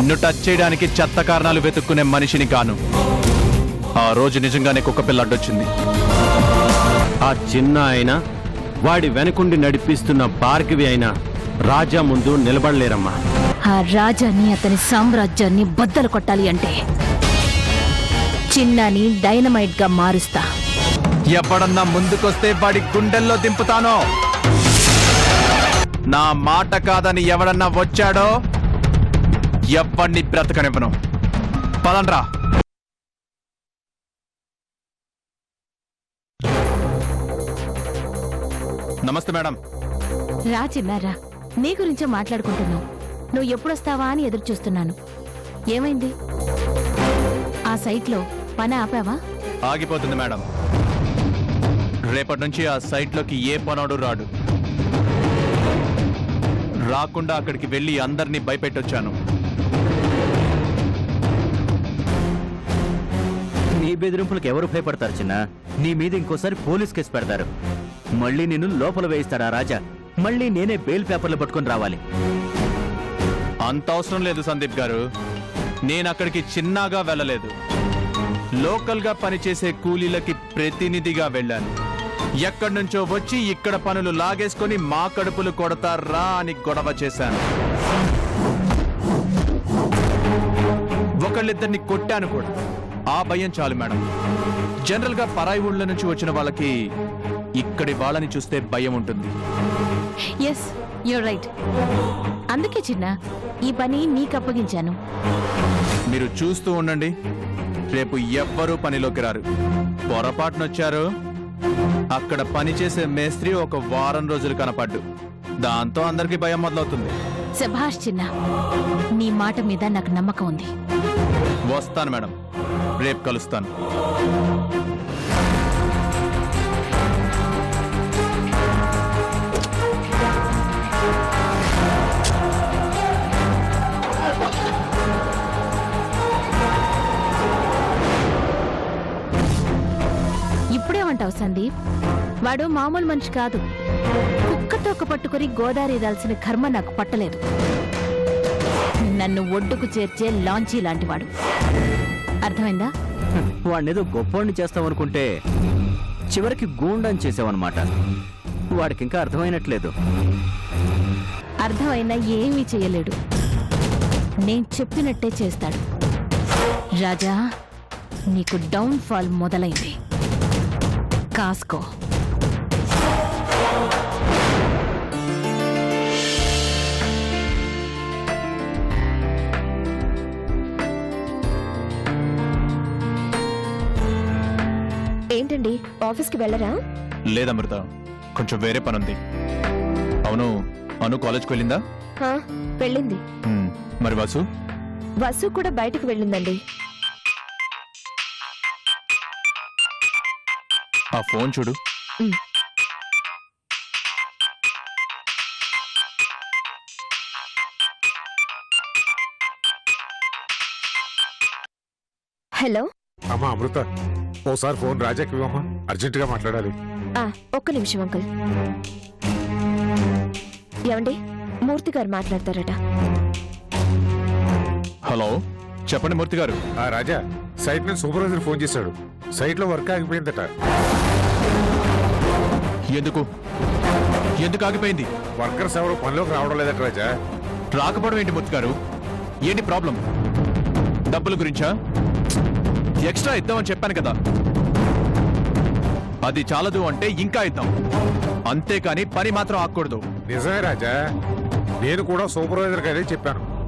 నిన్ను టచ్ చేయడానికి చెత్త కారణాలు వెతుక్కునే మనిషిని కాను ఆ రోజు నిజంగానే కుక్క పిల్ల అడ్డొచ్చింది. ఆ చిన్న ఆయన వాడి వెనకుండి నడిపిస్తున్న భార్గవి అయిన రాజా ముందు నిలబడలేరమ్మా. ఆ రాజాని అతని సామ్రాజ్యాన్ని బద్దలు కొట్టాలి అంటే చిన్నాని డైనమైట్గా మారుస్తా. ఎవడన్నా ముందుకొస్తే వాడి గుండెల్లో దింపుతానో. నా మాట కాదని ఎవడన్నా వచ్చాడో? ఎవడిని బ్రతకనివ్వను. పదండ్రా నమస్తే మేడం. రా చిన్నారా నీ గురించే మాట్లాడుకుంటున్నావు నువ్వు ఎప్పుడొస్తావా అని ఎదురు చూస్తున్నాను ఏమైంది? ఆ సైట్లో పని ఆపావా? ఆగిపోతుంది మేడం. రేపటి నుంచి ఆ సైట్లోకి ఏ పనోడు రాడు. రాకుండా అక్కడికి వెళ్ళి అందరినీ భయపెట్టొచ్చాను. నీ బెదిరింపులకు ఎవరు భయపడతారు చిన్న? నీ మీద ఇంకోసారి పోలీస్ కేసు పెడతారు. మళ్ళీ నిన్ను లోపల వేయిస్తాడా రాజా? మళ్ళీ నేనే బెయిల్ పేపర్లు పట్టుకొని రావాలి. అంత అవసరం లేదు సందీప్ గారు. నేను అక్కడికి చిన్నగా వెళ్ళలేదు. లోకల్గా పనిచేసే కూలీలకి ప్రతినిధిగా వెళ్ళాను. ఎక్కడి నుంచో వచ్చి ఇక్కడ పనులు లాగేసుకొని మా కడుపులు కొడతారా అని గొడవ చేశాను. ఒకళ్ళిద్దరిని కొట్టాను కూడా. ఆ భయం చాలు మేడం. జనరల్గా పరాయి ఊళ్ళ నుంచి వచ్చిన వాళ్ళకి ఇక్కడి వాళ్ళని చూస్తే భయం ఉంటుంది. ఎస్ యూర్ రైట్ అందుకే చిన్న ఈ పని నీకు అప్పగించాను. మీరు చూస్తూ ఉండండి. రేపు ఎవ్వరూ పనిలోకి రారు. పొరపాటునొచ్చారు అక్కడ పనిచేసే మేస్త్రి ఒక వారం రోజులు కనపడ్డు. దాంతో అందరికీ భయం మొదలవుతుంది. శభాష్ చిన్న నీ మాట మీద నాకు నమ్మకం ఉంది. వస్తాను మేడం. రేపు కలుస్తాను. ఇప్పుడేమంటావు సందీప్? వాడు మామూలు మనిషి కాదు. కుక్క కుక్కతోక పట్టుకుని గోదావరి దాల్సిన కర్మ నాకు పట్టలేదు. నన్ను ఒడ్డుకు చేర్చే లాంచీ లాంటివాడు. అర్థమైందా? వాడినేదో గొప్పోడిని చేస్తామనుకుంటే చివరికి గూండాన్ని చేసావన్నమాట. వాడికి ఇంకా అర్థమైనట్లేదు. అర్థమైనా ఏమీ చేయలేడు. నేను చెప్పినట్టే చేస్తాడు. రాజా నీకు డౌన్ ఫాల్ మొదలైంది. కాసుకో. ఏంటండి? ఆఫీస్కి వెళ్ళరా? లేదమృత కొంచెం వేరే పని ఉంది అవును అను కాలేజ్కి వెళ్ళిందా? హా, వెళ్ళింది. హ్మ్, మరి వాసు? వసు కూడా బయటకు వెళ్ళిందండి. ఆ ఫోన్ చూడు. ఉమ్. హలో? అమ్మా అమృత. ఓసారి ఫోన్ రాజాకి ఇవ్వమ్మా. అర్జెంటుగా మాట్లాడాలి. ఆ, ఒక్క నిమిషం అంకుల్. ఏమండి? మూర్తి గారు మాట్లాడతారట. హలో చెప్పండి మూర్తి గారు. ఆ రాజా సైట్ నుంచి సూపర్వైజర్ ఫోన్ చేశాడు. సైట్లో వర్క్ ఆగిపోయిందట. ఎందుకు? ఎందుకు ఆగిపోయింది? వర్కర్స్ ఎవరు పనిలోకి రావడం లేదట రాజా. రాకపోవడం ఏంటి మూర్తి గారు? ఏంటి ప్రాబ్లం? డబ్బుల గురించా? ఎక్స్ట్రా ఇద్దామని చెప్పాను కదా. అది చాలదు అంటే ఇంకా ఇద్దాం. అంతేకాని పని మాత్రం ఆగకూడదు. నిజమే రాజా. నేను కూడా సూపర్వైజర్ అదే చెప్పాను.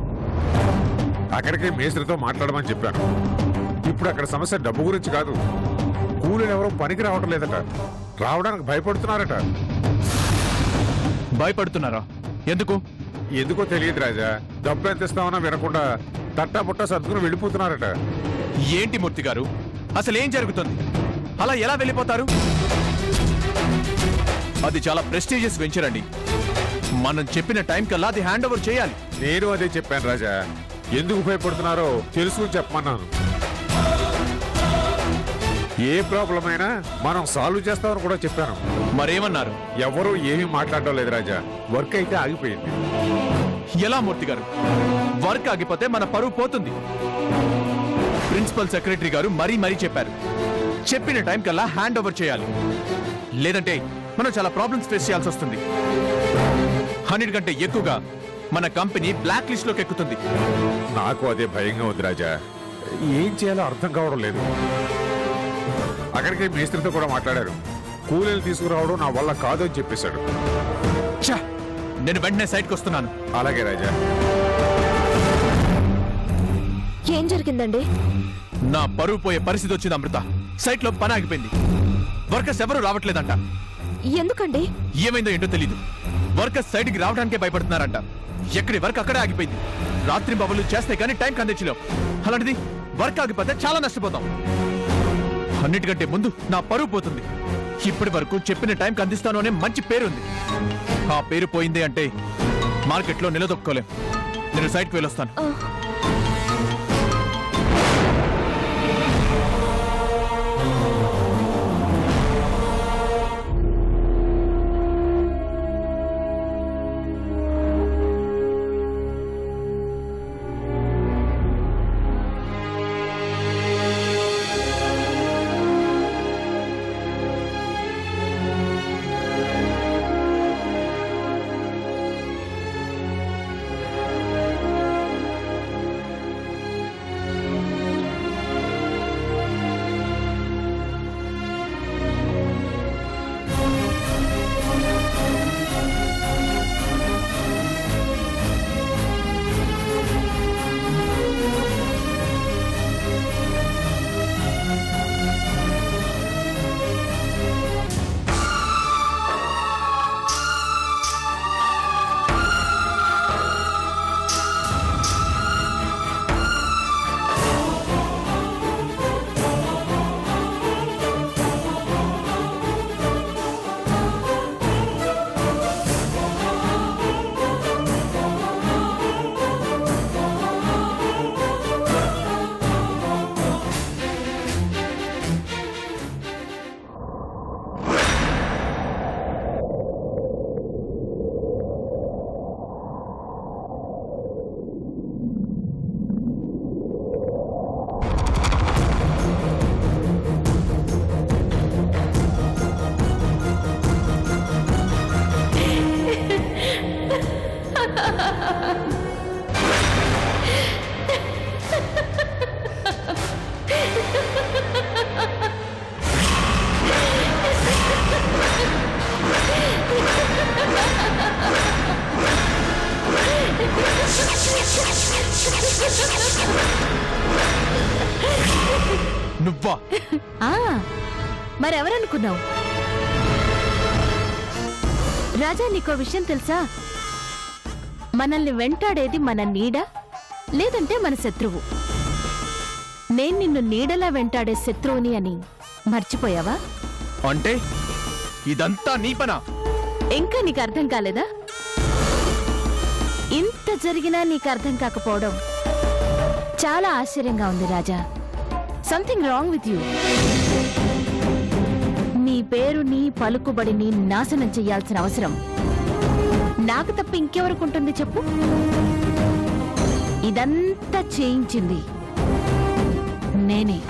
అక్కడికి మేస్త్రితో మాట్లాడమని చెప్పాను. ఇప్పుడు అక్కడ సమస్య డబ్బు గురించి కాదు. కూలీలు ఎవరో పనికి రావడం లేదట. రావడానికి భయపడుతున్నారట. భయపడుతున్నారా? ఎందుకు? ఎందుకో తెలియదు రాజా. డబ్బు ఎంత ఇస్తామన్నా వినకుండా తట్టా పుట్టా సర్దుకుని వెళ్ళిపోతున్నారట. ఏంటి మూర్తి గారు? అసలు ఏం జరుగుతుంది? అలా ఎలా వెళ్ళిపోతారు? అది చాలా ప్రెస్టీజియస్ వెంచర్ అండి. మనం చెప్పిన టైం కల్లా అది హ్యాండ్ ఓవర్ చేయాలి. నేను అదే చెప్పాను రాజా. ఎందుకు భయపడుతున్నారో తెలుసుకుని చెప్పమన్నాను. ఏ ప్రాబ్లం అయినా మనం సాల్వ్ చేస్తామని కూడా చెప్పాను. మరేమన్నారు? ఎవరూ ఏమీ మాట్లాడడం లేదు రాజా. వర్క్ అయితే ఆగిపోయింది. ఎలా మూర్తి గారు? వర్క్ ఆగిపోతే మన పరువు పోతుంది. ప్రిన్సిపల్ సెక్రటరీ గారు మరీ మరీ చెప్పారు. చెప్పిన టైం కల్లా హ్యాండ్ ఓవర్ చేయాలి. లేదంటే మనం చాలా ప్రాబ్లమ్స్ ఫేస్ చేయాల్సి వస్తుంది. అన్నిటికంటే ఎక్కువగా మన కంపెనీ బ్లాక్ లిస్ట్లోకి ఎక్కుతుంది. నాకు అదే భయంగా ఉంది రాజా. ఏం చేయాలో అర్థం కావడం లేదు. అక్కడికి మేస్త్రితో కూడా మాట్లాడారు. కూలీలు తీసుకురావడం నా వల్ల కాదు అని చెప్పేశాడు! నేను వెంటనే సైట్కి వస్తున్నాను. అలాగే రాజా. ఏం జరిగిందండి? నా పరువు పోయే పరిస్థితి వచ్చింది అమృత. సైట్లో పని ఆగిపోయింది. వర్కర్స్ ఎవరు రావట్లేదంట. ఎందుకండి? ఏమైందో ఏంటో తెలీదు. వర్కర్స్ సైడ్కి రావడానికే భయపడుతున్నారంట. ఎక్కడి వర్క్ అక్కడే ఆగిపోయింది. రాత్రి బబులు చేస్తే కానీ టైం కందించలేం. అలాంటిది వర్క్ ఆగిపోతే చాలా నష్టపోతాం. అన్నిటికంటే ముందు నా పరువు పోతుంది. ఇప్పటి వరకు చెప్పిన టైం అందిస్తాను అనే మంచి పేరు ఉంది. ఆ పేరు పోయింది అంటే మార్కెట్లో నిలదొక్కోలేం నేను సైట్కి వెళ్ళొస్తాను. మరెవరనుకున్నావు? రాజా నీకో విషయం తెలుసా? మనల్ని వెంటాడేది మన నీడ లేదంటే మన శత్రువు. నేను నిన్ను నీడలా వెంటాడే శత్రువుని అని మర్చిపోయావా? అంటే ఇదంతా నీ పనా? ఇంకా నీకు అర్థం కాలేదా? ఇంత జరిగినా నీకు అర్థం కాకపోవడం చాలా ఆశ్చర్యంగా ఉంది Raja. Something wrong with you పేరుని పలుకుబడిని నాశనం చెయ్యాల్సిన అవసరం. నాకు తప్ప ఇంకెవరికి ఉంటుంది చెప్పు? ఇదంతా చేయించింది నేనే.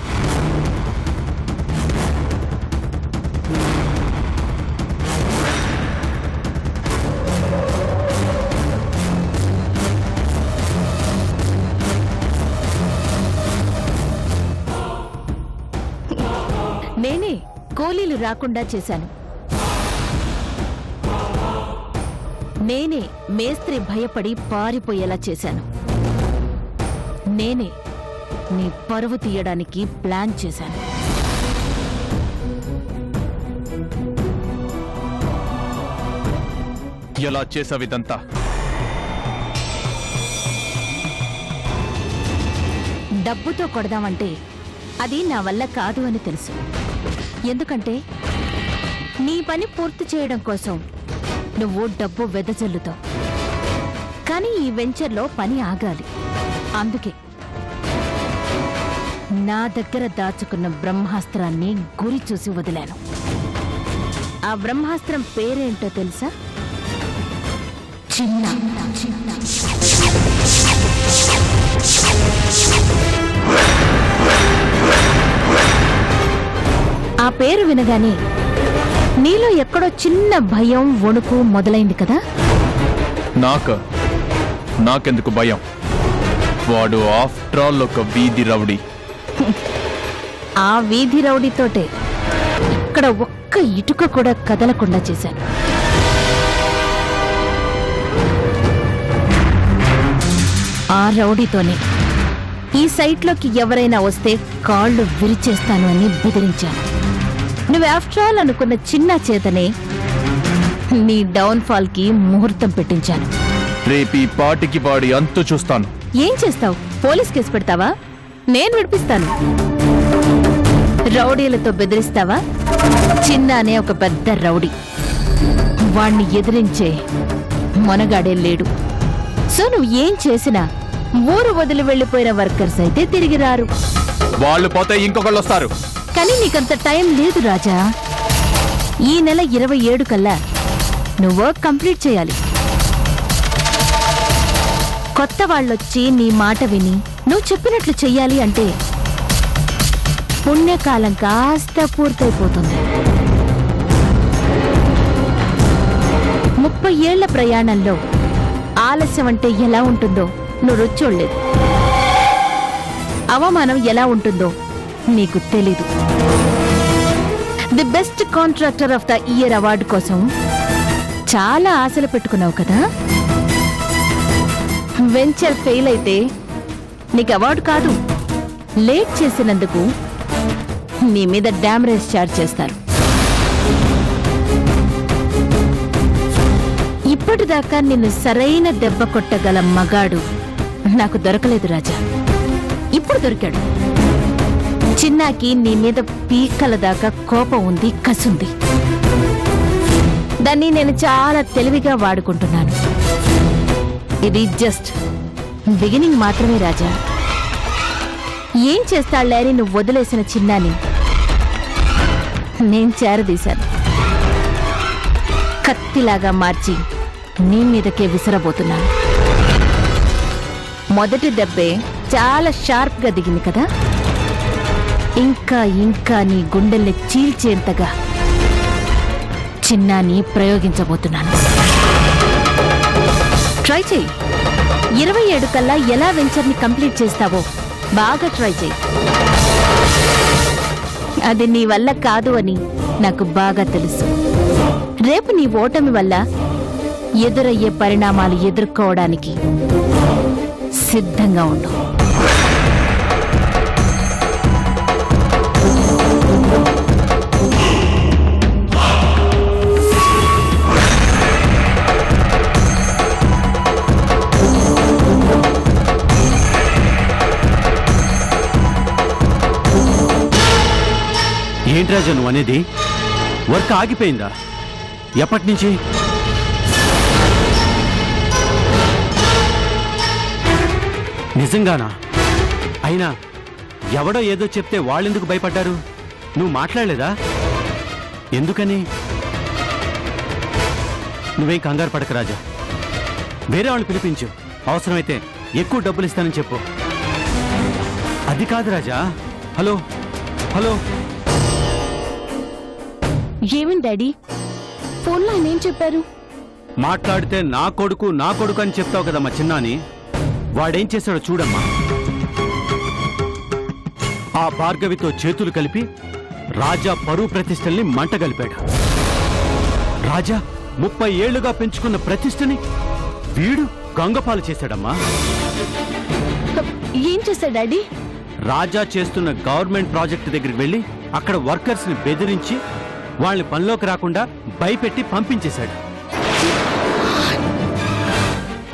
రాకుండా చేశాను. నేనే మేస్త్రి భయపడి పారిపోయేలా చేశాను. నేనే నీ పరువు తీయడానికి ప్లాన్ చేశాను. ఎలా చేసావు ఇదంతా? డబ్బుతో కొడదామంటే అది నా వల్ల కాదు అని తెలుసు. ఎందుకంటే నీ పని పూర్తి చేయడం కోసం నువ్వు డబ్బు వెదజల్లుతావు. కానీ ఈ వెంచర్లో పని ఆగాలి. అందుకే నా దగ్గర దాచుకున్న బ్రహ్మాస్త్రాన్ని గురి చూసి వదిలాను. ఆ బ్రహ్మాస్త్రం పేరేంటో తెలుసా? చిన్న. ఆ పేరు వినగానే నీలో ఎక్కడో చిన్న భయం వణుకు మొదలైంది కదా? నాకు నాకెందుకు భయం? వాడు ఆఫ్టర్ ఆల్ ఒక వీధి రౌడీ. ఆ వీధి రౌడీతోటే ఇక్కడ ఒక్క ఇటుక కూడా కదలకుండా చేశాను. ఆ రౌడీతోనే ఈ సైట్లోకి ఎవరైనా వస్తే కాళ్ళు విరిచేస్తాను అని బెదిరించాను. నువ్వు ఆఫ్టర్ ఆల్ అనుకున్న చిన్న చేతనే నీ డౌన్ఫాల్కి ముహూర్తం పెట్టించాను. రేపు ఈ పాటికి వాడి అంతు చూస్తాను. ఏం చేస్తావు? పోలీస్ కేసు పెడతావా? నేను విడిపిస్తాను. రౌడీలతో బెదిరిస్తావా? చిన్న అనే ఒక పెద్ద రౌడీ. వాణ్ణి ఎదిరించే మొనగాడే లేడు. సో నువ్వు ఏం చేసినా ఊరు వదిలి వెళ్ళిపోయిన వర్కర్స్ అయితే తిరిగి రారు వాళ్ళు పోతే ఇంకొకళ్ళు వస్తారు. కానీ నీకంత టైం లేదు రాజా. ఈ నెల ఇరవై ఏడు కల్లా నువ్వు వర్క్ కంప్లీట్ చేయాలి. కొత్త వాళ్ళొచ్చి నీ మాట విని నువ్వు చెప్పినట్లు చెయ్యాలి అంటే పుణ్యకాలం కాస్త పూర్తయిపోతుంది. ముప్పై ఏళ్ళ ప్రయాణంలో ఆలస్యం అంటే ఎలా ఉంటుందో నువ్వు రుచోళ్ళేదు అవమానం ఎలా ఉంటుందో నీకు తెలీదు. The best contractor of the year award కోసం చాలా ఆశలు పెట్టుకున్నావు కదా? వెంచర్ ఫెయిల్ అయితే నీకు అవార్డు కాదు. లేట్ చేసినందుకు నీ మీద డ్యామరేజ్ చార్జ్ చేస్తారు. ఇప్పటిదాకా నిన్ను సరైన దెబ్బ కొట్టగల మగాడు నాకు దొరకలేదు రాజా. ఇప్పుడు దొరికాడు. చిన్నాకి నీ మీద పీకల దాకా కోపం ఉంది కసుంది. దాన్ని నేను చాలా తెలివిగా వాడుకుంటున్నాను. ఇది జస్ట్ బిగినింగ్ మాత్రమే రాజా. ఏం చేస్తాళ్ళే నువ్వు వదిలేసిన చిన్నాని నేను చేరదీశాను. కత్తిలాగా మార్చి నీ మీదకే విసరబోతున్నాను. మొదటి దెబ్బే చాలా షార్ప్గా దిగింది కదా? ఇంకా ఇంకా నీ గుండెల్ని చీల్చేంతగా చిన్నాని ప్రయోగించబోతున్నాను. ట్రై చెయ్యి. ఇరవై ఏడు కల్లా ఎలా వెంచర్ని కంప్లీట్ చేస్తావో బాగా ట్రై చెయ్యి. అది నీ వల్ల కాదు అని నాకు బాగా తెలుసు. రేపు నీ ఓటమి వల్ల ఎదురయ్యే పరిణామాలు ఎదుర్కోవడానికి సిద్ధంగా ఉండు ఏంటి రాజా నువ్వు అనేది? వర్క్ ఆగిపోయిందా? ఎప్పటి నుంచి నిజంగానా? అయినా ఎవడో ఏదో చెప్తే వాళ్ళెందుకు భయపడ్డారు? నువ్వు మాట్లాడలేదా? ఎందుకని? నువ్వేం కంగారు పడక రాజా. వేరే వాళ్ళని పిలిపించు. అవసరమైతే ఎక్కువ డబ్బులు ఇస్తానని చెప్పు. అది కాదు రాజా. హలో? హలో? ఏమేం డాడీ? ఫోన్లో ఆయన ఏం చెప్పారు? మాట్లాడితే నా కొడుకు నా కొడుకు అని చెప్తావు కదా మా చిన్నాని. వాడేం చేశాడో చూడమ్మా. ఆ భార్గవితో చేతులు కలిపి రాజా పరువు ప్రతిష్టల్ని మంట కలిపాడు రాజా ముప్పై ఏళ్ళుగా పెంచుకున్న ప్రతిష్టని వీడు గంగపాలు చేశాడమ్మా. ఏం చేశాడు డాడీ? రాజా చేస్తున్న గవర్నమెంట్ ప్రాజెక్ట్ దగ్గరికి వెళ్ళి అక్కడ వర్కర్స్ని బెదిరించి వాళ్ళని పనిలోకి రాకుండా భయపెట్టి పంపించేశాడు.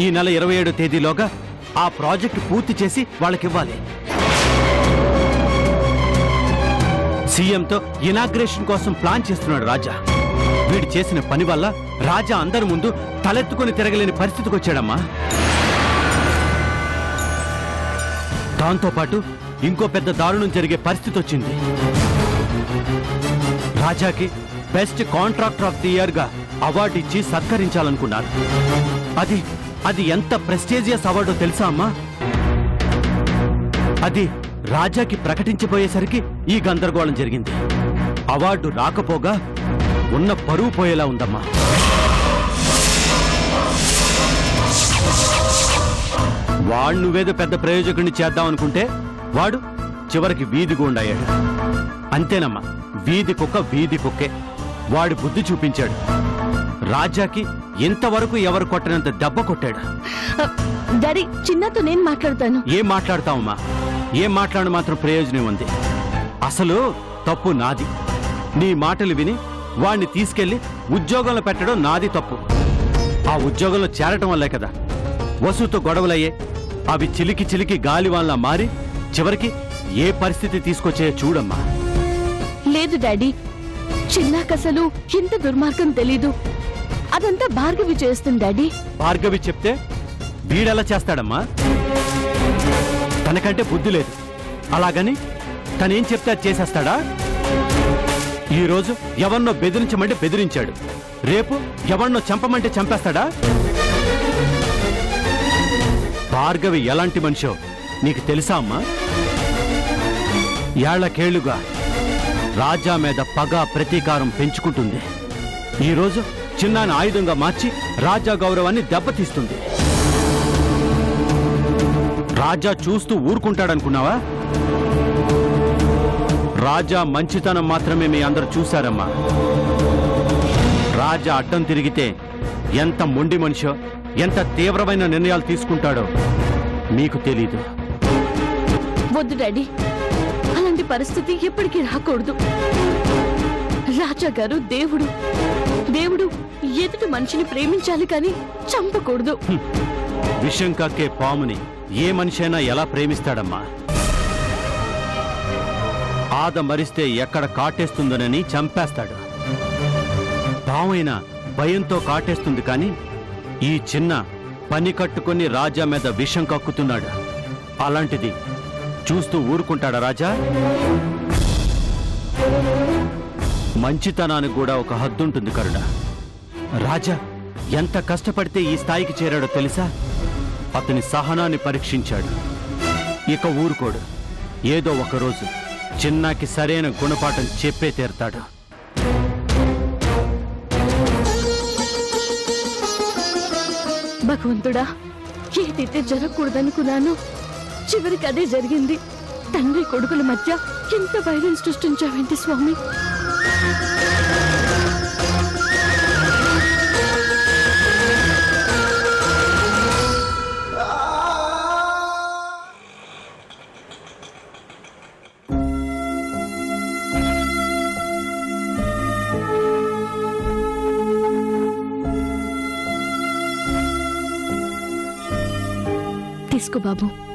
ఈ నెల ఇరవై ఏడో తేదీలోగా ఆ ప్రాజెక్ట్ పూర్తి చేసి వాళ్ళకివ్వాలి. సీఎంతో ఇనాగ్రేషన్ కోసం ప్లాన్ చేస్తున్నాడు రాజా. వీడు చేసిన పని వల్ల రాజా అందరి ముందు తలెత్తుకొని తిరగలేని పరిస్థితికి వచ్చాడమ్మా. దాంతోపాటు ఇంకో పెద్ద దారుణం జరిగే పరిస్థితి వచ్చింది. రాజాకి best contractor of the year అవార్డిచ్చి award ఇచ్చి సత్కరించాలనుకున్నారు. అది అది ఎంత ప్రెస్టేజియస్ అవార్డో తెలుసా అమ్మా? అది రాజాకి ప్రకటించబోయేసరికి ఈ గందరగోళం జరిగింది. అవార్డు రాకపోగా ఉన్న పరువు పోయేలా ఉందమ్మా. వాడు నువ్వేదో పెద్ద ప్రయోజకుడిని చేద్దాం అనుకుంటే వాడు చివరికి వీధి గుండయ్యాడు అంతేనమ్మా వీధి కుక్క వీధి కుక్కే వాడి బుద్ధి చూపించాడు. రాజాకి ఇంతవరకు ఎవరు కొట్టనంత దెబ్బ కొట్టాడు. డాడీ చిన్నతో నేను మాట్లాడతాను. ఏం మాట్లాడతావమ్మా? ఏం మాట్లాడు మాత్రం ప్రయోజనం ఉంది. అసలు తప్పు నాది. నీ మాటలు విని వాణ్ణి తీసుకెళ్ళి ఉద్యోగంలో పెట్టడం నాది తప్పు. ఆ ఉద్యోగంలో చేరటం వల్లే కదా. వసుతో గొడవలయ్యే అవి చిలికి చిలికి గాలివాన్లా మారి చివరికి ఏ పరిస్థితి తీసుకొచ్చాయో చూడమ్మా. లేదు డాడీ చిన్నాకసలు ఇంత దుర్మార్గం తెలీదు. అదంతా భార్గవి చేస్తుంది డాడీ. భార్గవి చెప్తే వీడెలా చేస్తాడమ్మా? తనకంటే బుద్ధి లేదు. అలాగని తనేం చెప్తే అది చేసేస్తాడా? ఈరోజు ఎవరినో బెదిరించమంటే బెదిరించాడు. రేపు ఎవరినో చంపమంటే చంపేస్తాడా? భార్గవి ఎలాంటి మనిషో నీకు తెలుసా అమ్మా? ఏళ్ళకేళ్ళుగా రాజా మీద పగ ప్రతీకారం పెంచుకుంటుంది. ఈరోజు చిన్నాను ఆయుధంగా మార్చి రాజా గౌరవాన్ని దెబ్బతీస్తుంది. రాజా చూస్తూ ఊరుకుంటాడనుకున్నావా? రాజా మంచితనం మాత్రమే మీ అందరూ చూశారమ్మా. రాజా అడ్డం తిరిగితే ఎంత మొండి మనిషో ఎంత తీవ్రమైన నిర్ణయాలు తీసుకుంటాడో మీకు తెలీదు. వద్దు డాడీ. అలాంటి పరిస్థితి ఎప్పటికీ రాకూడదు. రాజా గారు దేవుడు. దేవుడు ఎదుటి మనిషిని ప్రేమించాలి కానీ చంపకూడదు. విషం కక్కే పాముని ఏ మనిషైనా ఎలా ప్రేమిస్తాడమ్మా? ఆద మరిస్తే ఎక్కడ కాటేస్తుందోనని చంపేస్తాడు. పామైనా భయంతో కాటేస్తుంది కానీ ఈ చిన్న పని కట్టుకొని రాజా మీద విషం కక్కుతున్నాడు. అలాంటిది చూస్తూ ఊరుకుంటాడా రాజా? మంచితనానికి కూడా ఒక హద్దుంటుంది కరుణ. రాజా ఎంత కష్టపడితే ఈ స్థాయికి చేరాడో తెలుసా? అతని సహనాన్ని పరీక్షించాడు. ఇక ఊరుకోడు. ఏదో ఒకరోజు చిన్నాకి సరైన గుణపాఠం చెప్పే తీరతాడు. భగవంతుడా ఏదైతే జరగకూడదనుకున్నాను చివరికి అదే జరిగింది. తండ్రి కొడుకుల మధ్య ఎంత వైరం సృష్టించావేంటి స్వామి? తీసుకో బాబు. బాబు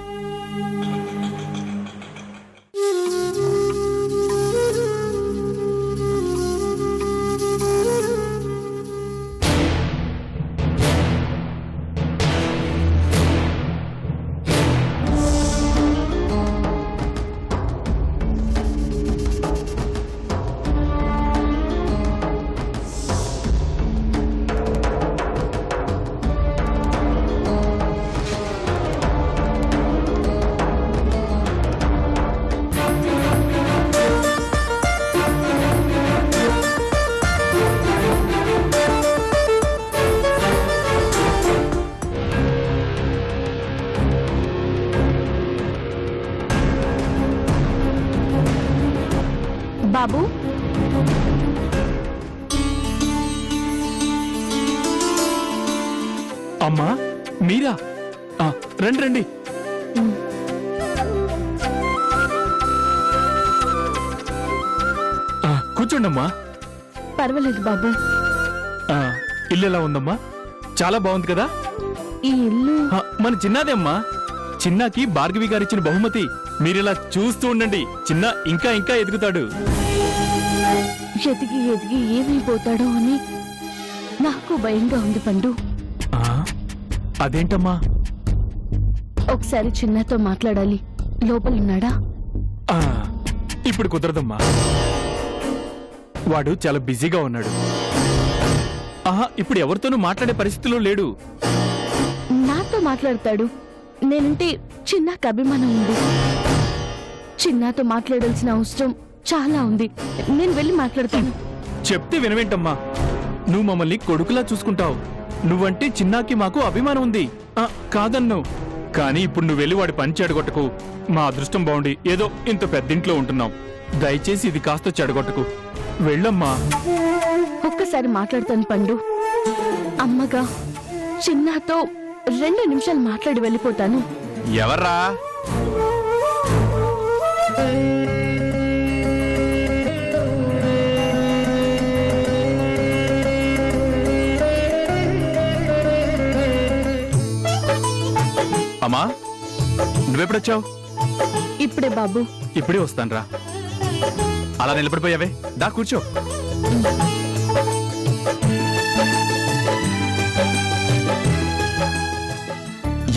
అమ్మా మీరా? ఆ, రండి రండి. కూర్చోండమ్మా. పర్వాలేదు బాబు. ఆ, ఇల్లు ఎలా ఉందమ్మా? చాలా బాగుంది కదా? ఈ ఇల్లు? ఆ, మన చిన్నదే అమ్మా. చిన్నాకి భార్గవి గారు ఇచ్చిన బహుమతి. మీరిలా చూస్తూ ఉండండి. చిన్న ఇంకా ఇంకా ఎదుగుతాడు. ఎదిగి ఎదిగి ఏమైపోతాడో అని నాకు భయంగా ఉంది పండు. అదేంటమ్మా? ఒకసారి చిన్నతో మాట్లాడాలి. లోపలున్నాడా ఇప్పుడు కుదరదమ్మా. వాడు చాలా బిజీగా ఉన్నాడు. ఆహా ఇప్పుడు ఎవరితోనూ మాట్లాడే పరిస్థితిలో లేడు. మాట్లాడతాడు. నేనంటే చిన్నకు అభిమానం ఉంది. చిన్నతో మాట్లాడాల్సిన అవసరం చాలా ఉంది. నేను వెళ్ళి మాట్లాడతాను. చెప్తే వినవేంటమ్మా? నువ్వు మమ్మల్ని కొడుకులా చూసుకుంటావు. నువ్వంటే చిన్నాకి మాకు అభిమానం ఉంది. ఆ, కాదన్ను. కానీ ఇప్పుడు నువ్వు వెళ్ళి వాడి పని చెడగొట్టకు. మా అదృష్టం బాగుండి. ఏదో ఇంత పెద్దింట్లో ఉంటున్నాం. దయచేసి ఇది కాస్త చెడగొట్టకు. వెళ్ళమ్మా. ఒక్కసారి మాట్లాడతాను పండు. అమ్మగా చిన్నతో రెండు నిమిషాలు మాట్లాడి వెళ్ళిపోతాను. ఎవర్రా? నువ్వెప్పుడొచ్చావు ఇప్పుడే బాబు. ఇప్పుడే వస్తానురా. అలా నిలబడిపోయావే? దా కూర్చో.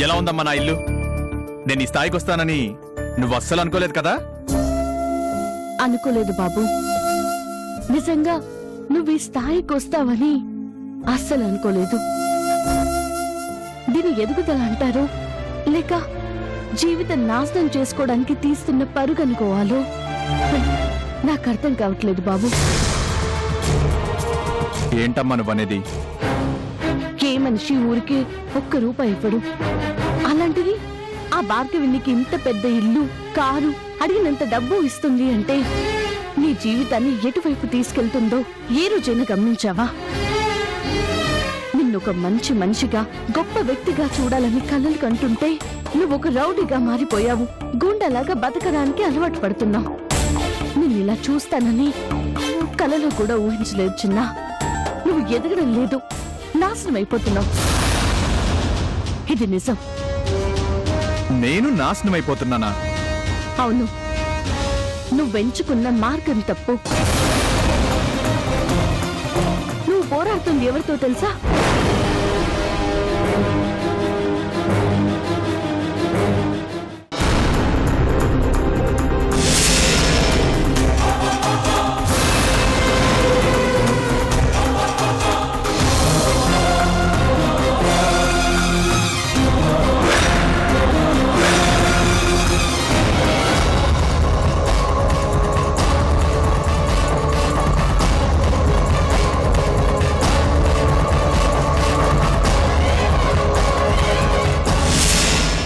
ఎలా ఉందమ్మా నా ఇల్లు? నేను ఈ స్థాయికి వస్తానని నువ్వు అస్సలు అనుకోలేదు కదా? అనుకోలేదు బాబు. నిజంగా నువ్వు ఈ స్థాయికి వస్తావని అస్సలు అనుకోలేదు. దీని ఎదుగుదల అంటారు? లేక జీవితం నాశనం చేసుకోవడానికి తీస్తున్న పరుగు అనుకోవాలో నాకు అర్థం కావట్లేదు బాబు. ఏంటమ్మా నువ్వనేది? ఏ మనిషి ఊరికి ఒక్క రూపాయి ఇవ్వడు? అలాంటిది ఆ భార్గవి నీకు ఇంత పెద్ద ఇల్లు కారు అడిగినంత డబ్బు ఇస్తుంది అంటే నీ జీవితాన్ని ఎటువైపు తీసుకెళ్తుందో ఏ రోజైనా గమనించావా? నిన్నొక మంచి మనిషిగా గొప్ప వ్యక్తిగా చూడాలని కలలు కంటుంటే నువ్వు ఒక రౌడీగా మారిపోయావు. గుండెలాగా బతకడానికి అలవాటు పడుతున్నావు. నిన్ను ఇలా చూస్తానని కలలో కూడా ఊహించలేదు చిన్నా. నువ్వు ఎదగడం లేదు. నాశనం అయిపోతున్నావు. ఇది నిజం. నేను నాశనం అయిపోతున్నానా? అవును. నువ్వెంచుకున్న మార్గం తప్పు. పోరాడుతుంది ఎవరితో తెలుసా?